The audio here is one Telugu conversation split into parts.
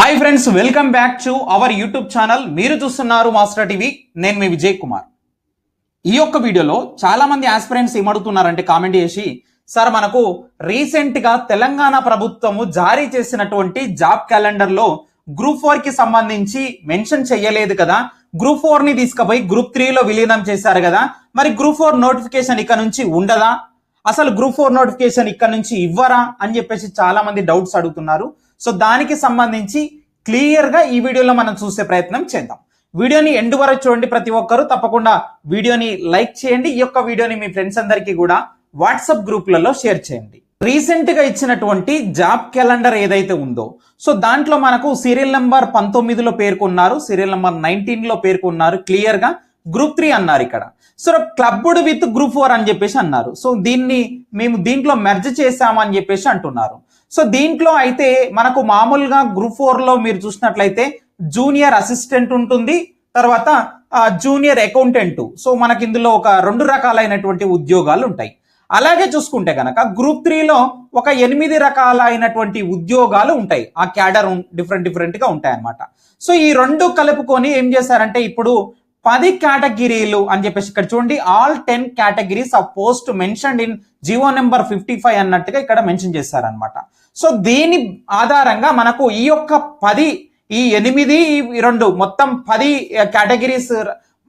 Hi friends welcome back to our YouTube channel మీరు చూస్తున్నారు మాస్టర్ టీవీ నేను మీ విజయ్ కుమార్. ఈ యొక్క వీడియోలో చాలా మంది ఆస్పిరెంట్స్ ఏమడుగుతున్నారంటే కామెంట్ చేసి సార్ మనకు రీసెంట్గా తెలంగాణ ప్రభుత్వము జారీ చేసినటువంటి జాబ్ క్యాలెండర్లో గ్రూప్ ఫోర్కి సంబంధించి మెన్షన్ చేయలేదు కదా. గ్రూప్ ఫోర్ని తీసుకుపోయి గ్రూప్ త్రీలో విలీనం చేశారు కదా. మరి గ్రూప్ ఫోర్ నోటిఫికేషన్ ఇక్కడ నుంచి ఉండదా? అసలు గ్రూప్ ఫోర్ నోటిఫికేషన్ ఇక్కడ నుంచి ఇవ్వరా? అని చెప్పేసి చాలా మంది డౌట్స్ అడుగుతున్నారు. సో దానికి సంబంధించి క్లియర్గా ఈ వీడియోలో మనం చూసే ప్రయత్నం చేద్దాం. వీడియోని ఎండ్ వరకు చూడండి ప్రతి ఒక్కరూ. తప్పకుండా వీడియోని లైక్ చేయండి. ఈ యొక్క వీడియోని మీ ఫ్రెండ్స్ అందరికీ కూడా వాట్సాప్ గ్రూప్లలో షేర్ చేయండి. రీసెంట్గా ఇచ్చినటువంటి జాబ్ క్యాలెండర్ ఏదైతే ఉందో సో దాంట్లో మనకు సీరియల్ నెంబర్ పంతొమ్మిదిలో పేర్కొన్నారు సీరియల్ నెంబర్ నైన్టీన్లో పేర్కొన్నారు క్లియర్గా గ్రూప్ త్రీ అన్నారు ఇక్కడ. So clubbed with group four అని చెప్పేసి అన్నారు. సో దీన్ని మేము దీంట్లో మెర్జ్ చేసామని చెప్పేసి అంటున్నారు. సో దీంట్లో అయితే మనకు మామూలుగా గ్రూప్ ఫోర్లో మీరు చూసినట్లయితే జూనియర్ అసిస్టెంట్ ఉంటుంది తర్వాత జూనియర్ అకౌంటెంట్. సో మనకి ఇందులో ఒక రెండు రకాలైనటువంటి ఉద్యోగాలు ఉంటాయి. అలాగే చూసుకుంటే కనుక గ్రూప్ త్రీలో ఒక ఎనిమిది రకాలైనటువంటి ఉద్యోగాలు ఉంటాయి. ఆ క్యాడర్ డిఫరెంట్ డిఫరెంట్గా ఉంటాయి అన్నమాట సో ఈ రెండు కలుపుకొని ఏం చేశారంటే ఇప్పుడు పది కేటగిరీలు అని చెప్పేసి ఇక్కడ చూడండి. All ten categories of post mention in GO number fifty five అన్నట్టుగా ఇక్కడ మెన్షన్ చేశారనమాట సో దీని ఆధారంగా మనకు ఈ యొక్క పది ఈ ఎనిమిది ఈ రెండు మొత్తం పది కేటగిరీస్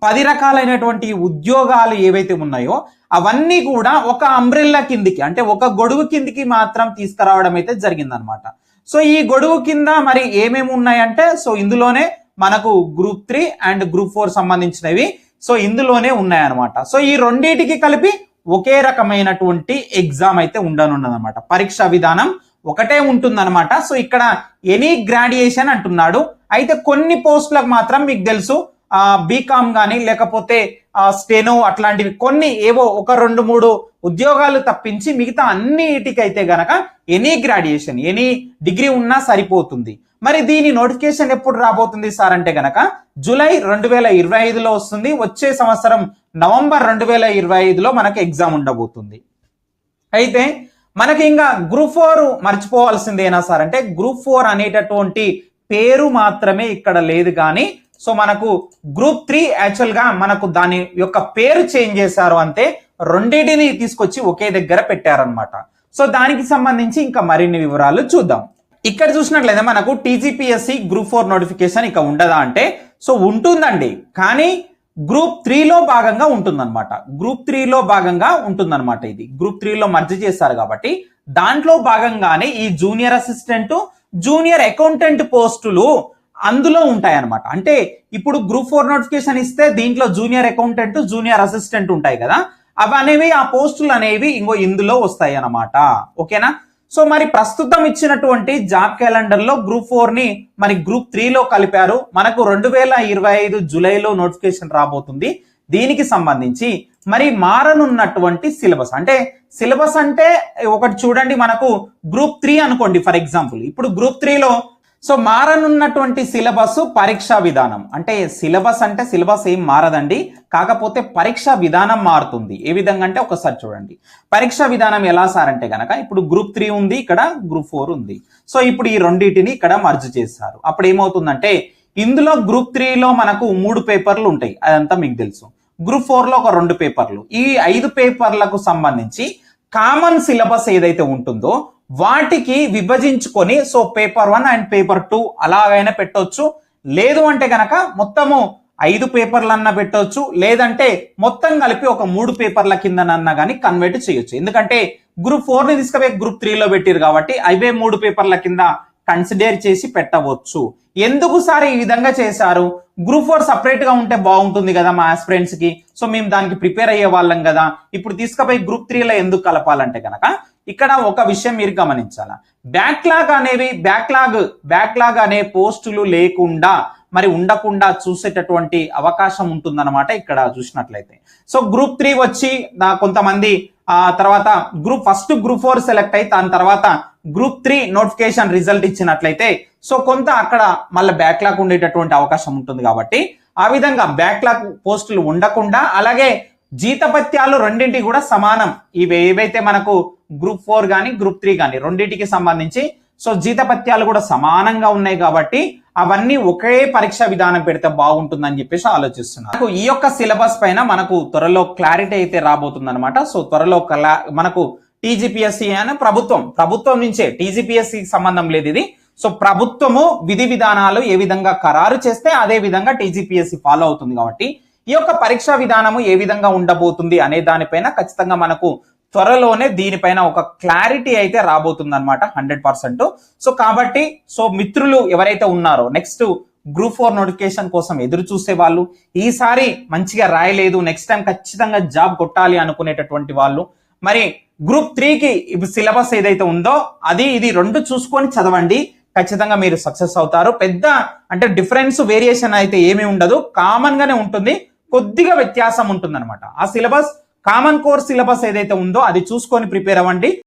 పది రకాలైనటువంటి ఉద్యోగాలు ఏవైతే ఉన్నాయో అవన్నీ కూడా ఒక అంబ్రెల్లా కిందికి అంటే ఒక గొడుగు కిందికి మాత్రం తీసుకురావడం అయితే జరిగిందనమాట సో ఈ గొడుగు కింద మరి ఏమేమి ఉన్నాయంటే సో ఇందులోనే మనకు group three and group four సంబంధించినవి. సో ఇందులోనే ఉన్నాయన్నమాట. సో ఈ రెండింటికి కలిపి ఒకే రకమైనటువంటి ఎగ్జామ్ అయితే ఉండనున్నదన్నమాట పరీక్ష విధానం ఒకటే ఉంటుందన్నమాట. సో ఇక్కడ ఎనీ గ్రాడ్యుయేషన్ అంటున్నాడు. అయితే కొన్ని పోస్టులకు మాత్రం మీకు తెలుసు. బీకామ్ కానీ లేకపోతే స్టెనో అట్లాంటివి కొన్ని ఏవో ఒక రెండు మూడు ఉద్యోగాలు తప్పించి మిగతా అన్నిటికైతే గనక ఎనీ గ్రాడ్యుయేషన్ ఎనీ డిగ్రీ ఉన్నా సరిపోతుంది. మరి దీని నోటిఫికేషన్ ఎప్పుడు రాబోతుంది సార్ అంటే గనక జూలై రెండు వేల ఇరవై ఐదులో వస్తుంది. వచ్చే సంవత్సరం నవంబర్ రెండు వేల ఇరవై ఐదులో మనకి ఎగ్జామ్ ఉండబోతుంది. అయితే మనకి ఇంకా గ్రూప్ ఫోర్ మర్చిపోవాల్సిందేనా సార్ అంటే గ్రూప్ ఫోర్ అనేటటువంటి పేరు మాత్రమే ఇక్కడ లేదు కానీ సో మనకు గ్రూప్ త్రీ యాక్చువల్గా మనకు దాని యొక్క పేరు చేంజ్ చేశారు అంతే రెండింటిని తీసుకొచ్చి ఒకే దగ్గర పెట్టారనమాట సో దానికి సంబంధించి ఇంకా మరిన్ని వివరాలు చూద్దాం. ఇక్కడ చూసినట్లయితే మనకు టీజీపీఎస్సి గ్రూప్ ఫోర్ నోటిఫికేషన్ ఇక ఉండదా అంటే సో ఉంటుందండి. కానీ గ్రూప్ త్రీలో భాగంగా ఉంటుందన్నమాట. గ్రూప్ త్రీలో భాగంగా ఉంటుందన్నమాట ఇది. గ్రూప్ త్రీలో మర్జీ చేశారు కాబట్టి దాంట్లో భాగంగానే ఈ జూనియర్ అసిస్టెంట్ జూనియర్ అకౌంటెంట్ పోస్టులు అందులో ఉంటాయన్నమాట. అంటే ఇప్పుడు గ్రూప్ ఫోర్ నోటిఫికేషన్ ఇస్తే దీంట్లో జూనియర్ అకౌంటెంట్ జూనియర్ అసిస్టెంట్ ఉంటాయి కదా. అవి అనేవి ఆ పోస్టులు అనేవి ఇంకో ఇందులో వస్తాయి అన్నమాట ఓకేనా? సో మరి ప్రస్తుతం ఇచ్చినటువంటి జాబ్ క్యాలెండర్లో గ్రూప్ ఫోర్ని మరి గ్రూప్ త్రీలో కలిపారు. మనకు రెండు వేల ఇరవై ఐదు జూలైలో నోటిఫికేషన్ రాబోతుంది. దీనికి సంబంధించి మరి మారనున్నటువంటి సిలబస్. అంటే సిలబస్ అంటే ఒకటి చూడండి మనకు గ్రూప్ త్రీ అనుకోండి ఫర్ ఎగ్జాంపుల్ ఇప్పుడు గ్రూప్ త్రీలో సో మారనున్నటువంటి సిలబస్ పరీక్షా విధానం. అంటే సిలబస్ అంటే సిలబస్ ఏం మారదండి. కాకపోతే పరీక్షా విధానం మారుతుంది. ఏ విధంగా అంటే ఒకసారి చూడండి. పరీక్షా విధానం ఎలా సార్ అంటే గనక ఇప్పుడు గ్రూప్ త్రీ ఉంది ఇక్కడ గ్రూప్ ఫోర్ ఉంది. సో ఇప్పుడు ఈ రెండింటిని ఇక్కడ మర్జ్ చేశారు. అప్పుడు ఏమవుతుందంటే ఇందులో గ్రూప్ త్రీలో మనకు మూడు పేపర్లు ఉంటాయి. అదంతా మీకు తెలుసు. గ్రూప్ ఫోర్లో ఒక రెండు పేపర్లు. ఈ ఐదు పేపర్లకు సంబంధించి కామన్ సిలబస్ ఏదైతే ఉంటుందో వాటికి విభజించుకొని so paper one and paper two అలాగైనా పెట్టొచ్చు. లేదు అంటే గనక మొత్తము ఐదు పేపర్లన్నా పెట్టొచ్చు. లేదంటే మొత్తం కలిపి ఒక మూడు పేపర్ల కిందనన్నా కానీ కన్వర్ట్ చేయొచ్చు. ఎందుకంటే గ్రూప్ ఫోర్ని తీసుకుపోయి గ్రూప్ త్రీలో పెట్టారు కాబట్టి అవే మూడు పేపర్ల కింద కన్సిడర్ చేసి పెట్టవచ్చు. ఎందుకు సార్ ఈ విధంగా చేశారు? గ్రూప్ ఫోర్ సపరేట్గా ఉంటే బాగుంటుంది కదా మా ఆస్పిరెంట్స్కి. సో మేము దానికి ప్రిపేర్ అయ్యే వాళ్ళం కదా. ఇప్పుడు తీసుకుపోయి గ్రూప్ త్రీలో ఎందుకు కలపాలంటే కనుక ఇక్కడ ఒక విషయం మీరు గమనించాల? బ్యాక్లాగ్ అనేవి బ్యాక్లాగ్ బ్యాక్లాగ్ అనే పోస్టులు లేకుండా మరి ఉండకుండా చూసేటటువంటి అవకాశం ఉంటుందన్నమాట ఇక్కడ చూసినట్లయితే. సో గ్రూప్ త్రీ వచ్చి కొంతమంది ఆ తర్వాత group first group four select అయి దాని తర్వాత గ్రూప్ త్రీ నోటిఫికేషన్ రిజల్ట్ ఇచ్చినట్లయితే సో కొంత అక్కడ మళ్ళీ బ్యాక్లాగ్ ఉండేటటువంటి అవకాశం ఉంటుంది కాబట్టి ఆ విధంగా బ్యాక్లాగ్ పోస్టులు ఉండకుండా అలాగే జీతపత్యాలు రెండింటి కూడా సమానం. ఇవి ఏవైతే మనకు గ్రూప్ ఫోర్ కానీ గ్రూప్ త్రీ కానీ రెండింటికి సంబంధించి సో జీతపత్యాలు కూడా సమానంగా ఉన్నాయి కాబట్టి అవన్నీ ఒకే పరీక్ష విధానం పెడితే బాగుంటుందని చెప్పేసి ఆలోచిస్తున్నారు. ఈ యొక్క సిలబస్ పైన మనకు త్వరలో క్లారిటీ అయితే రాబోతుంది అనమాట సో త్వరలో కలా- మనకు టీజీపీఎస్సీ అని ప్రభుత్వం ప్రభుత్వం నుంచే టీజీపీఎస్సీ సంబంధం లేదు ఇది. సో ప్రభుత్వము విధి విధానాలు ఏ విధంగా ఖరారు చేస్తే అదే విధంగా టీజీపీఎస్సీ ఫాలో అవుతుంది కాబట్టి ఈ యొక్క పరీక్షా విధానము ఏ విధంగా ఉండబోతుంది అనే దానిపైన ఖచ్చితంగా మనకు త్వరలోనే దీనిపైన ఒక క్లారిటీ అయితే రాబోతుంది అనమాట హండ్రెడ్ పర్సెంట్. సో కాబట్టి సో మిత్రులు ఎవరైతే ఉన్నారో నెక్స్ట్ గ్రూప్ ఫోర్ నోటిఫికేషన్ కోసం ఎదురు చూసే వాళ్ళు ఈసారి మంచిగా రాయలేదు నెక్స్ట్ టైం ఖచ్చితంగా జాబ్ కొట్టాలి అనుకునేటటువంటి వాళ్ళు మరి గ్రూప్ త్రీకి సిలబస్ ఏదైతే ఉందో అది ఇది రెండు చూసుకొని చదవండి ఖచ్చితంగా మీరు సక్సెస్ అవుతారు. పెద్ద అంటే డిఫరెన్స్ వేరియేషన్ అయితే ఏమీ ఉండదు. కామన్ గానే ఉంటుంది. కొద్దిగా వ్యత్యాసం ఉంటుందన్నమాట. ఆ సిలబస్ కామన్ కోర్స్ సిలబస్ ఏదైతే ఉందో అది చూసుకొని ప్రిపేర్ అవ్వండి.